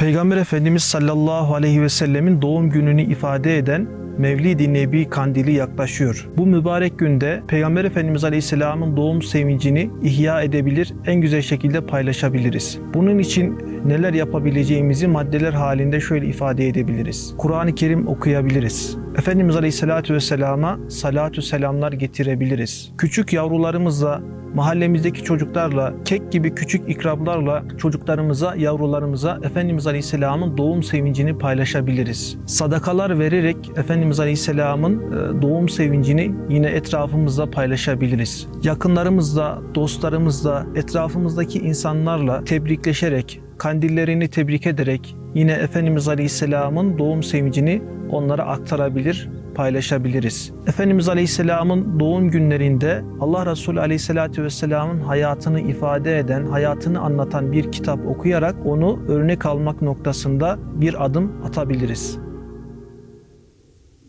Peygamber Efendimiz sallallahu aleyhi ve sellemin doğum gününü ifade eden Mevlid-i Nebi kandili yaklaşıyor. Bu mübarek günde Peygamber Efendimiz Aleyhisselam'ın doğum sevincini ihya edebilir, en güzel şekilde paylaşabiliriz. Bunun için neler yapabileceğimizi maddeler halinde şöyle ifade edebiliriz. Kur'an-ı Kerim okuyabiliriz. Efendimiz Aleyhisselatü Vesselam'a salatü selamlar getirebiliriz. Küçük yavrularımızla mahallemizdeki çocuklarla, kek gibi küçük ikramlarla çocuklarımıza, yavrularımıza Efendimiz Aleyhisselam'ın doğum sevincini paylaşabiliriz. Sadakalar vererek Efendimiz Aleyhisselam'ın e, doğum sevincini yine etrafımızda paylaşabiliriz. Yakınlarımızla, dostlarımızla, etrafımızdaki insanlarla tebrikleşerek, kandillerini tebrik ederek yine Efendimiz Aleyhisselam'ın doğum sevincini onlara aktarabilir, paylaşabiliriz. Efendimiz Aleyhisselam'ın doğum günlerinde Allah Resulü Aleyhisselatü Vesselam'ın hayatını ifade eden, hayatını anlatan bir kitap okuyarak onu örnek almak noktasında bir adım atabiliriz.